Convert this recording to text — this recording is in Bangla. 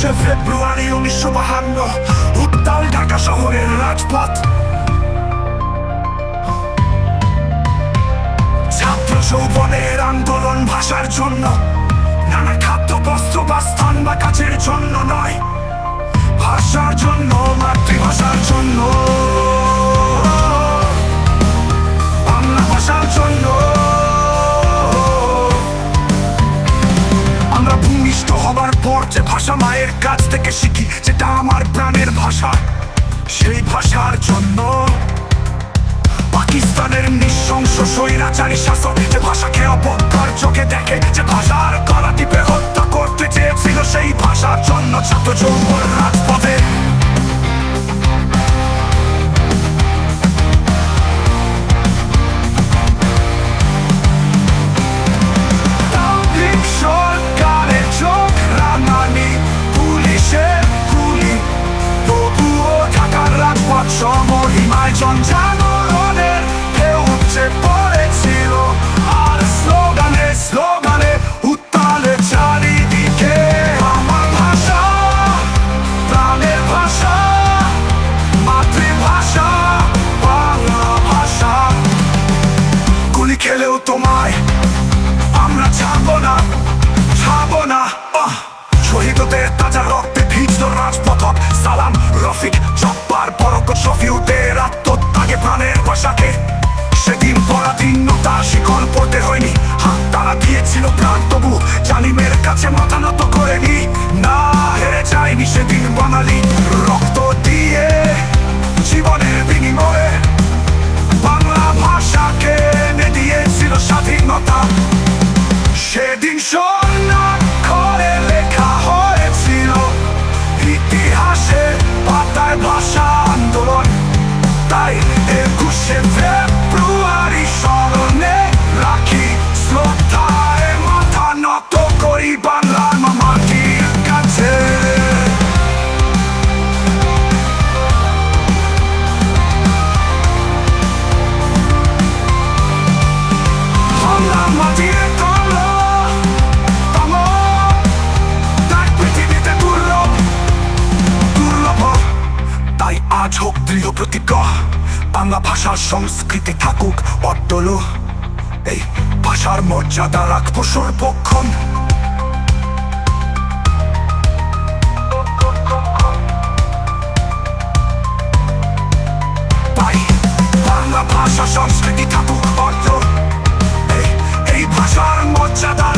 একুশে ফেব্রুয়ারি উনিশশো বাহান্ন, উত্তাল ঢাকা শহরের রাজপথ। ছাত্র যৌবনের আন্দোলন ভাষার জন্য, নানা খাদ্য, বস্ত্র বা স্থান বা কাজের জন্য নয়, ভাষার জন্য, মাতৃভাষার জন্য। ভাষা মায়ের কাছ থেকে শিখি যেটা আমার প্রাণের ভাষা। সেই ভাষার জন্য পাকিস্তানের নিঃশংস স্বৈরাচারী শাসক যে ভাষাকে অপকার চোখে দেখে, যে ভাষার গলা টিপে হত্যা করতে চেয়েছিল, সেই ভাষার জন্য ছাত্র যৌবন জনজাগরণের ঢেউ উপচে পড়েছিল আর স্লোগানে স্লোগানে উত্তালে চারিদিকে আমার ভাষা, প্রাণের ভাষা, মাতৃভাষা, বাংলা ভাষা গুলি খেলেও তোমায় আমরা ছাড়বো না ছাড়বো না! শহীদদের তাজা রক্তে ভিজল রাজপথ সালাম রফিক জব্বার বরকত শফিউদের আত্মত্যাগে প্রাণের ভাষাকে বাংলা ভাষার সংস্কৃতি থাকুক, অটল। এই ভাষার মর্যাদা রাখব সর্বক্ষণ। ভাষা সংস্কৃতি থাকুক অর্থ এই ভাষার মর্যাদা